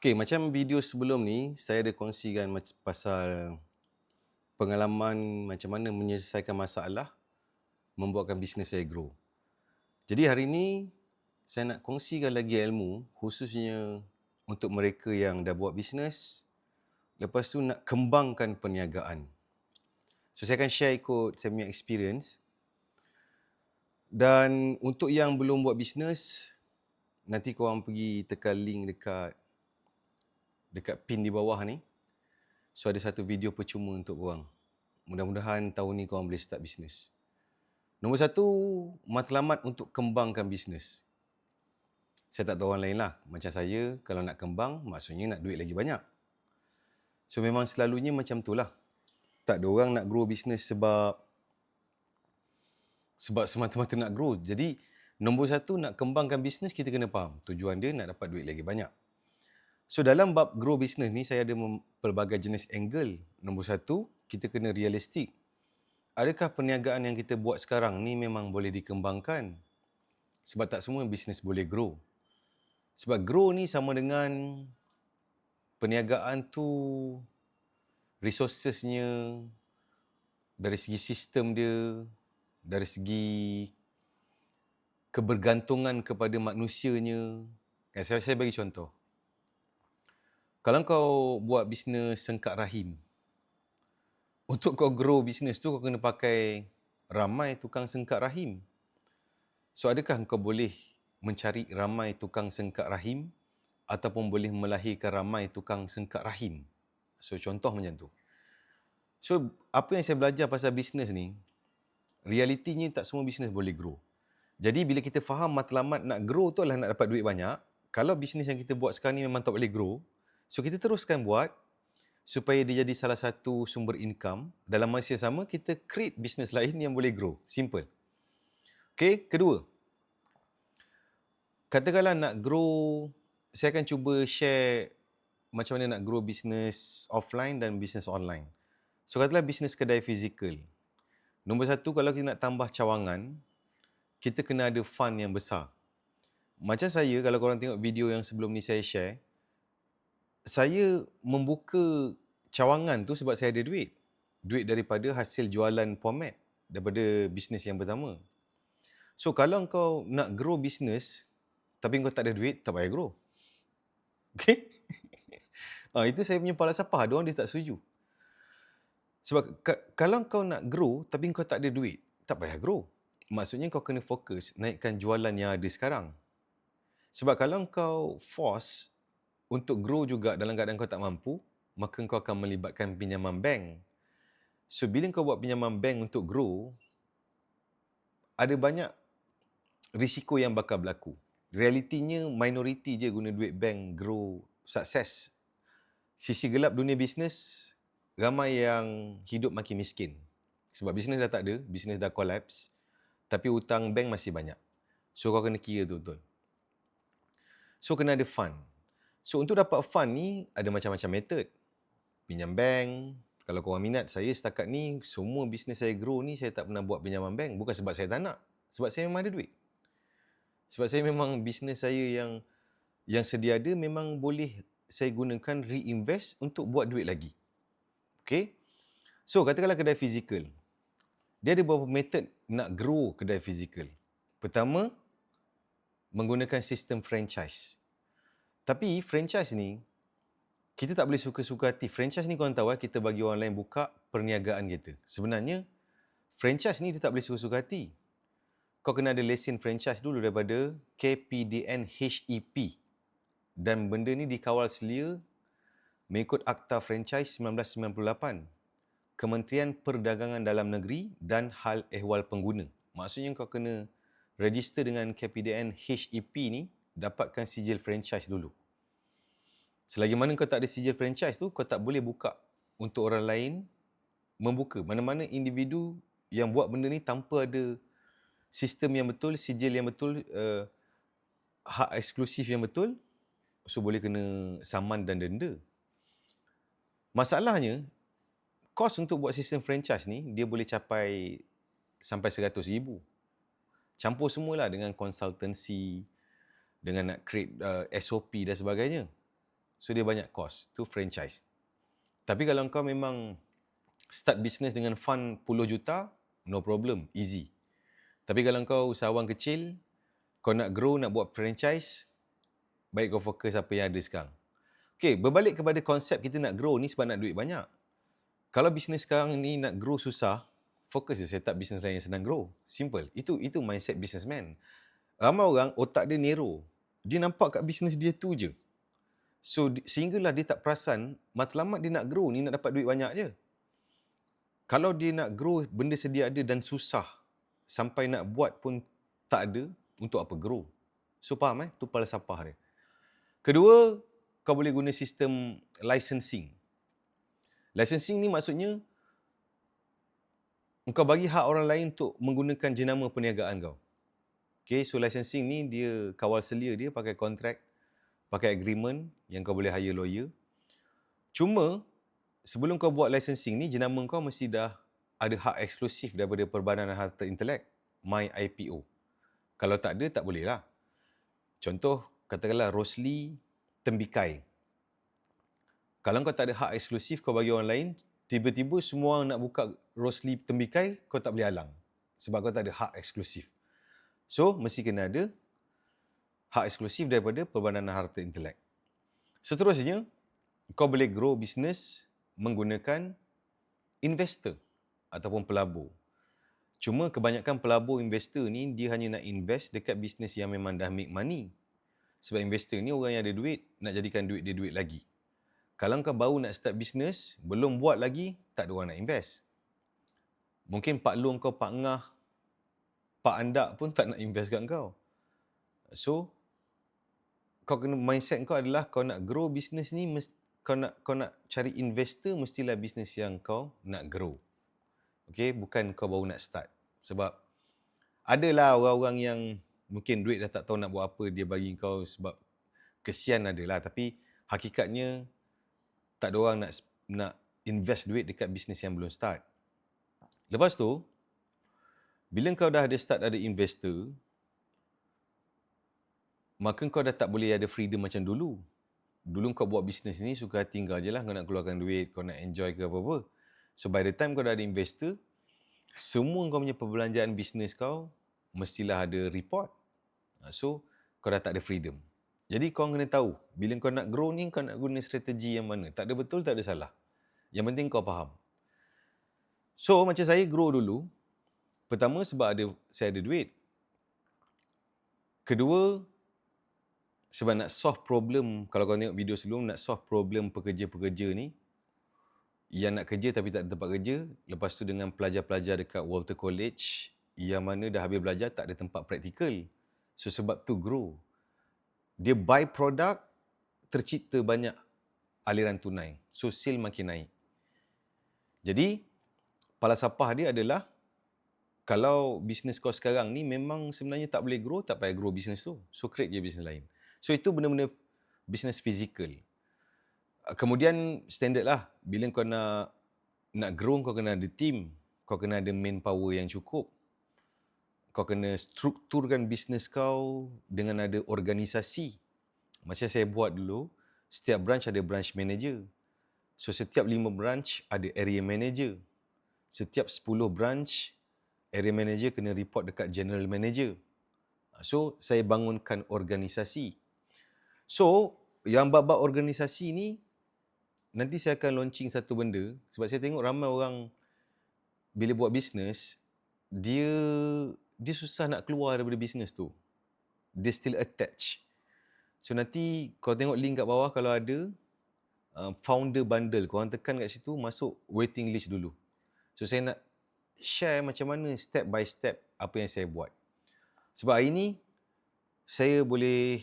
Okay, macam video sebelum ni, saya ada kongsikan pasal pengalaman macam mana menyelesaikan masalah membuatkan bisnes saya grow. Jadi hari ni, saya nak kongsikan lagi ilmu khususnya untuk mereka yang dah buat bisnes, lepas tu nak kembangkan perniagaan. So, saya akan share ikut saya punya experience. Dan untuk yang belum buat bisnes, nanti korang pergi tekan link dekat dekat pin di bawah ni. So ada satu video percuma untuk korang. Mudah-mudahan tahun ni korang boleh start bisnes. Nombor satu, matlamat untuk kembangkan bisnes. Saya tak tahu orang lain lah. Macam saya, kalau nak kembang, maksudnya nak duit lagi banyak. So memang selalunya macam tu lah. Tak ada orang nak grow bisnes sebab sebab semata-mata nak grow. Jadi nombor satu nak kembangkan bisnes kita kena faham. Tujuan dia nak dapat duit lagi banyak. So dalam bab grow business ni saya ada pelbagai jenis angle. Nombor satu, kita kena realistik. Adakah perniagaan yang kita buat sekarang ni memang boleh dikembangkan? Sebab tak semua bisnes boleh grow. Sebab grow ni sama dengan perniagaan tu resourcesnya dari segi sistem dia, dari segi kebergantungan kepada manusianya. Eh, saya, saya bagi contoh. Kalau kau buat bisnes sengkat rahim, untuk kau grow bisnes tu kau kena pakai ramai tukang sengkat rahim. So adakah kau boleh mencari ramai tukang sengkat rahim ataupun boleh melahirkan ramai tukang sengkat rahim? So contoh macam tu. So apa yang saya belajar pasal bisnes ni, realitinya tak semua bisnes boleh grow. Jadi bila kita faham matlamat nak grow tu adalah nak dapat duit banyak, kalau bisnes yang kita buat sekarang ni memang tak boleh grow, So kita teruskan buat supaya dia jadi salah satu sumber income. Dalam masa yang sama kita create bisnes lain yang boleh grow. Simple. Okay, kedua. Katakanlah nak grow, saya akan cuba share macam mana nak grow bisnes offline dan bisnes online. So katakanlah bisnes kedai fizikal. Nombor satu, kalau kita nak tambah cawangan, kita kena ada fund yang besar. Macam saya, kalau korang tengok video yang sebelum ni saya share, saya membuka cawangan tu sebab saya ada duit. Duit daripada hasil jualan format daripada bisnes yang pertama. So kalau kau nak grow bisnes tapi kau tak ada duit, tak payah grow. Okay? ha, itu saya punya falsafah. Ada orang dia tak setuju. Sebab kalau kau nak grow tapi kau tak ada duit, tak payah grow. Maksudnya kau kena fokus naikkan jualan yang ada sekarang. Sebab kalau kau force untuk grow juga dalam keadaan kau tak mampu, maka kau akan melibatkan pinjaman bank. So, bila kau buat pinjaman bank untuk grow, ada banyak risiko yang bakal berlaku. Realitinya, minoriti je guna duit bank grow sukses. Sisi gelap dunia bisnes, ramai yang hidup makin miskin. Sebab bisnes dah tak ada, bisnes dah collapse, tapi hutang bank masih banyak. So, kau kena kira betul-betul. So, kena ada fund. So untuk dapat fund ni ada macam-macam method. Pinjam bank. Kalau korang minat, saya setakat ni semua bisnes saya grow ni saya tak pernah buat pinjaman bank. Bukan sebab saya tak nak. Sebab saya memang ada duit. Sebab saya memang bisnes saya yang yang sedia ada memang boleh saya gunakan reinvest untuk buat duit lagi. Okay. So katakanlah kedai fizikal. Dia ada beberapa method nak grow kedai fizikal. Pertama, menggunakan sistem franchise. Tapi franchise ni, kita tak boleh suka-suka hati. Franchise ni korang tahu eh, kita bagi orang lain buka perniagaan kita. Sebenarnya, franchise ni dia tak boleh suka-suka hati. Kau kena ada lesen franchise dulu daripada KPDN HEP. Dan benda ni dikawal selia mengikut Akta Franchise 1998. Kementerian Perdagangan Dalam Negeri dan Hal Ehwal Pengguna. Maksudnya kau kena register dengan KPDN HEP ni, dapatkan sijil franchise dulu. Selagi mana kau tak ada sijil franchise tu, kau tak boleh buka untuk orang lain membuka. Mana-mana individu yang buat benda ni tanpa ada sistem yang betul, sijil yang betul, uh, hak eksklusif yang betul, so boleh kena saman dan denda. Masalahnya, kos untuk buat sistem franchise ni, dia boleh capai sampai seratus ribu. Campur semualah dengan konsultansi, dengan nak create uh, SOP dan sebagainya. So dia banyak cost. Tu franchise. Tapi kalau kau memang start business dengan fund puluh juta, no problem, easy. Tapi kalau kau usahawan kecil, kau nak grow, nak buat franchise, baik kau fokus apa yang ada sekarang. Okay, berbalik kepada konsep kita nak grow ni sebab nak duit banyak. Kalau bisnes sekarang ni nak grow susah, fokus je set up bisnes lain yang senang grow. Simple. Itu itu mindset businessman. Ramai orang otak dia narrow. Dia nampak kat bisnes dia tu je. So sehinggalah dia tak perasan matlamat dia nak grow ni nak dapat duit banyak je. Kalau dia nak grow benda sedia ada dan susah sampai nak buat pun tak ada untuk apa grow. So faham eh? Tu falsafah dia. Kedua, kau boleh guna sistem licensing. Licensing ni maksudnya engkau bagi hak orang lain untuk menggunakan jenama perniagaan kau. Okay, so licensing ni dia kawal selia dia pakai kontrak pakai agreement yang kau boleh hire lawyer. Cuma sebelum kau buat licensing ni jenama kau mesti dah ada hak eksklusif daripada Perbadanan Harta Intelek, My IPO. Kalau tak ada tak boleh lah. Contoh katakanlah Rosli Tembikai. Kalau kau tak ada hak eksklusif kau bagi orang lain, tiba-tiba semua orang nak buka Rosli Tembikai, kau tak boleh halang. Sebab kau tak ada hak eksklusif. So, mesti kena ada hak eksklusif daripada Perbadanan Harta Intelek. Seterusnya, kau boleh grow bisnes menggunakan investor ataupun pelabur. Cuma kebanyakan pelabur investor ni dia hanya nak invest dekat bisnes yang memang dah make money. Sebab investor ni orang yang ada duit, nak jadikan duit dia duit lagi. Kalau kau baru nak start bisnes, belum buat lagi, tak ada orang nak invest. Mungkin Pak Long kau, Pak Ngah, Pak Andak pun tak nak invest kat kau. So, kau kena mindset kau adalah kau nak grow bisnes ni kau nak kau nak cari investor mestilah bisnes yang kau nak grow. Okay, bukan kau baru nak start. Sebab adalah orang-orang yang mungkin duit dah tak tahu nak buat apa dia bagi kau sebab kesian adalah tapi hakikatnya tak ada orang nak nak invest duit dekat bisnes yang belum start. Lepas tu bila kau dah ada start ada investor, maka kau dah tak boleh ada freedom macam dulu. Dulu kau buat bisnes ni suka kau je lah. Kau nak keluarkan duit, kau nak enjoy ke apa-apa. So by the time kau dah ada investor, semua kau punya perbelanjaan bisnes kau mestilah ada report. Ha, so kau dah tak ada freedom. Jadi kau kena tahu, bila kau nak grow ni kau nak guna strategi yang mana. Tak ada betul, tak ada salah. Yang penting kau faham. So macam saya grow dulu, pertama sebab ada saya ada duit. Kedua, sebab nak solve problem kalau kau tengok video sebelum nak solve problem pekerja-pekerja ni yang nak kerja tapi tak ada tempat kerja lepas tu dengan pelajar-pelajar dekat Walter College yang mana dah habis belajar tak ada tempat praktikal. So sebab tu grow. Dia buy produk tercipta banyak aliran tunai. So sale makin naik. Jadi falsafah dia adalah kalau bisnes kau sekarang ni memang sebenarnya tak boleh grow tak payah grow bisnes tu. So create je bisnes lain So itu benda-benda bisnes fizikal. Ah, kemudian standard lah. Bila kau nak nak grow, kau kena ada team. Kau kena ada manpower yang cukup. Kau kena strukturkan bisnes kau dengan ada organisasi. Macam saya buat dulu, setiap branch ada branch manager. So setiap lima branch ada area manager. Setiap sepuluh branch, area manager kena report dekat general manager. So saya bangunkan organisasi. So, yang bab-bab organisasi ni, nanti saya akan launching satu benda. Sebab saya tengok ramai orang bila buat bisnes, dia dia susah nak keluar daripada bisnes tu. Dia still attached. So nanti kau tengok link kat bawah kalau ada uh, founder bundle, kau orang tekan kat situ masuk waiting list dulu. So saya nak share macam mana step by step apa yang saya buat. Sebab hari ni saya boleh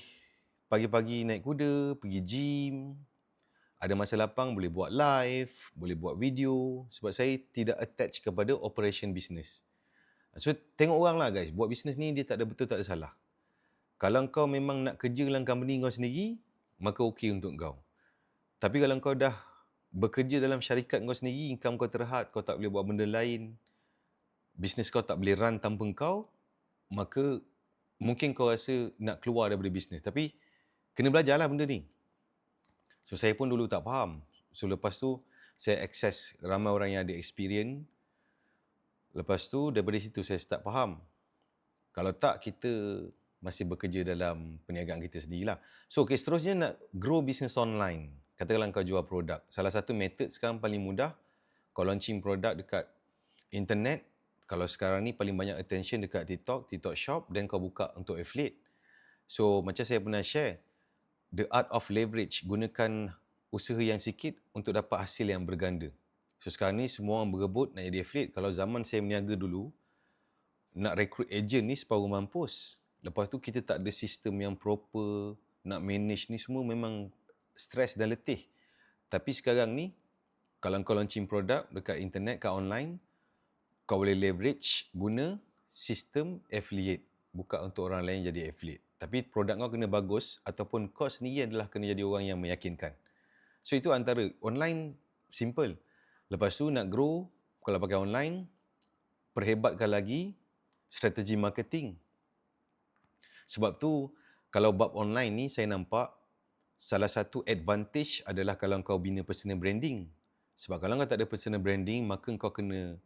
pagi-pagi naik kuda, pergi gym, ada masa lapang boleh buat live, boleh buat video sebab saya tidak attach kepada operation business. So tengok orang lah guys, buat bisnes ni dia tak ada betul tak ada salah. Kalau kau memang nak kerja dalam company kau sendiri, maka okey untuk kau. Tapi kalau kau dah bekerja dalam syarikat kau sendiri, income kau terhad, kau tak boleh buat benda lain, bisnes kau tak boleh run tanpa kau, maka mungkin kau rasa nak keluar daripada bisnes. Tapi kena belajarlah benda ni. So saya pun dulu tak faham. So lepas tu saya access ramai orang yang ada experience. Lepas tu daripada situ saya start faham. Kalau tak kita masih bekerja dalam perniagaan kita sendirilah. So okay, seterusnya nak grow business online. Katakanlah kau jual produk. Salah satu method sekarang paling mudah kau launching produk dekat internet. Kalau sekarang ni paling banyak attention dekat TikTok, TikTok Shop dan kau buka untuk affiliate. So macam saya pernah share, the art of leverage gunakan usaha yang sikit untuk dapat hasil yang berganda. So sekarang ni semua orang berebut nak jadi affiliate. Kalau zaman saya meniaga dulu, nak recruit agent ni separuh mampus. Lepas tu kita tak ada sistem yang proper, nak manage ni semua memang stres dan letih. Tapi sekarang ni, kalau kau launching produk dekat internet, kat online, kau boleh leverage guna sistem affiliate. Buka untuk orang lain jadi affiliate. Tapi produk kau kena bagus ataupun kau sendiri adalah kena jadi orang yang meyakinkan. So itu antara online simple. Lepas tu nak grow kalau pakai online perhebatkan lagi strategi marketing. Sebab tu kalau bab online ni saya nampak salah satu advantage adalah kalau kau bina personal branding. Sebab kalau kau tak ada personal branding maka kau kena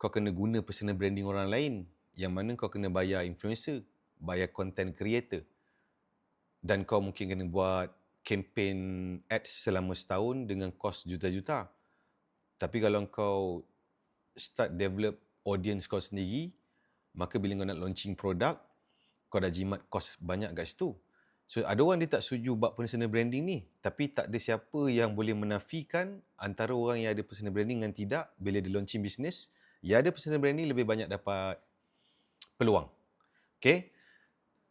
kau kena guna personal branding orang lain yang mana kau kena bayar influencer bayar content creator dan kau mungkin kena buat campaign ads selama setahun dengan kos juta-juta. Tapi kalau kau start develop audience kau sendiri, maka bila kau nak launching produk, kau dah jimat kos banyak kat situ. So ada orang dia tak setuju bab personal branding ni, tapi tak ada siapa yang boleh menafikan antara orang yang ada personal branding dengan tidak bila dia launching business, yang ada personal branding lebih banyak dapat peluang. Okay?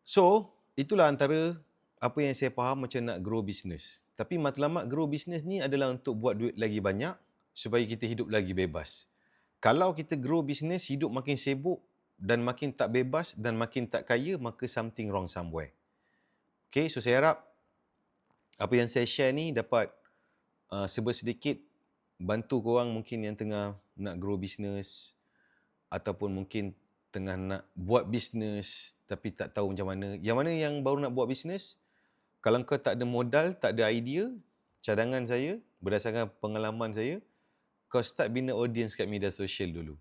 So, itulah antara apa yang saya faham macam nak grow business. Tapi matlamat grow business ni adalah untuk buat duit lagi banyak supaya kita hidup lagi bebas. Kalau kita grow business, hidup makin sibuk dan makin tak bebas dan makin tak kaya, maka something wrong somewhere. Okay, so saya harap apa yang saya share ni dapat uh, sedikit bantu korang mungkin yang tengah nak grow business ataupun mungkin tengah nak buat bisnes tapi tak tahu macam mana. Yang mana yang baru nak buat bisnes, kalau kau tak ada modal, tak ada idea, cadangan saya, berdasarkan pengalaman saya, kau start bina audience kat media sosial dulu.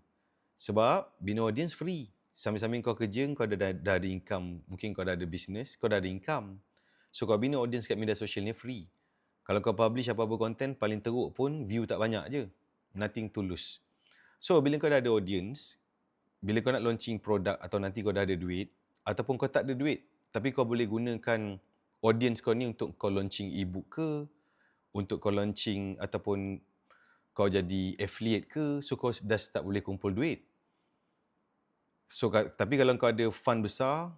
Sebab bina audience free. Sambil-sambil kau kerja, kau dah, dah, dah ada income. Mungkin kau dah ada bisnes, kau dah ada income. So kau bina audience kat media sosial ni free. Kalau kau publish apa-apa content, paling teruk pun view tak banyak je. Nothing to lose. So bila kau dah ada audience, bila kau nak launching produk atau nanti kau dah ada duit ataupun kau tak ada duit tapi kau boleh gunakan audience kau ni untuk kau launching ebook ke untuk kau launching ataupun kau jadi affiliate ke so kau dah start boleh kumpul duit so tapi kalau kau ada fund besar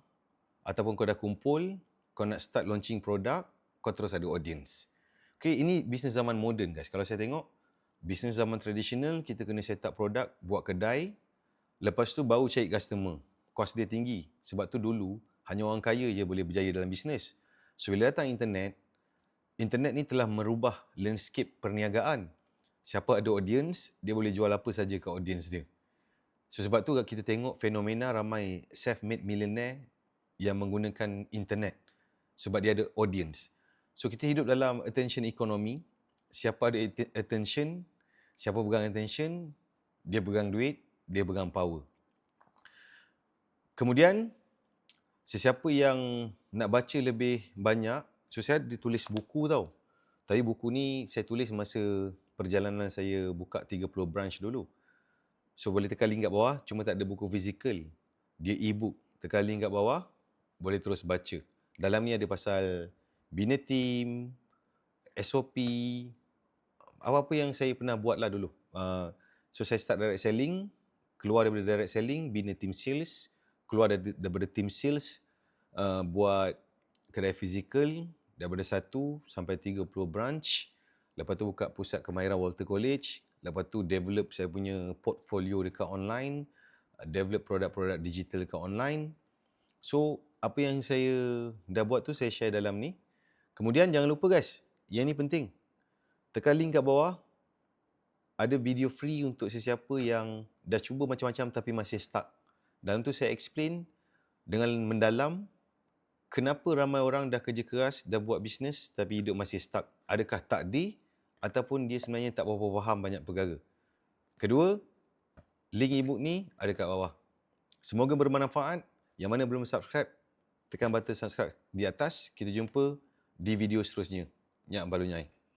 ataupun kau dah kumpul kau nak start launching produk kau terus ada audience Okay, ini bisnes zaman moden guys. Kalau saya tengok, bisnes zaman tradisional, kita kena set up produk, buat kedai, Lepas tu baru cari customer. Kos dia tinggi. Sebab tu dulu hanya orang kaya je boleh berjaya dalam bisnes. So bila datang internet, internet ni telah merubah landscape perniagaan. Siapa ada audience, dia boleh jual apa saja ke audience dia. So sebab tu kita tengok fenomena ramai self-made millionaire yang menggunakan internet. Sebab dia ada audience. So kita hidup dalam attention economy. Siapa ada attention, siapa pegang attention, dia pegang duit, dia pegang power. Kemudian, sesiapa yang nak baca lebih banyak, so saya ditulis buku tau. Tapi buku ni saya tulis masa perjalanan saya buka 30 branch dulu. So boleh tekan link kat bawah, cuma tak ada buku fizikal. Dia e-book. Tekan link kat bawah, boleh terus baca. Dalam ni ada pasal bina team, SOP, apa-apa yang saya pernah buat lah dulu. Uh, so saya start direct selling, keluar daripada direct selling, bina team sales, keluar daripada team sales, uh, buat kedai fizikal daripada satu sampai 30 branch. Lepas tu buka pusat kemahiran Walter College. Lepas tu develop saya punya portfolio dekat online. Uh, develop produk-produk digital dekat online. So, apa yang saya dah buat tu saya share dalam ni. Kemudian jangan lupa guys, yang ni penting. Tekan link kat bawah, ada video free untuk sesiapa yang dah cuba macam-macam tapi masih stuck. Dalam tu saya explain dengan mendalam kenapa ramai orang dah kerja keras, dah buat bisnes tapi hidup masih stuck? Adakah takdir ataupun dia sebenarnya tak berapa faham banyak perkara? Kedua, link e-book ni ada kat bawah. Semoga bermanfaat. Yang mana belum subscribe, tekan button subscribe di atas. Kita jumpa di video seterusnya. Nyak Balunyai.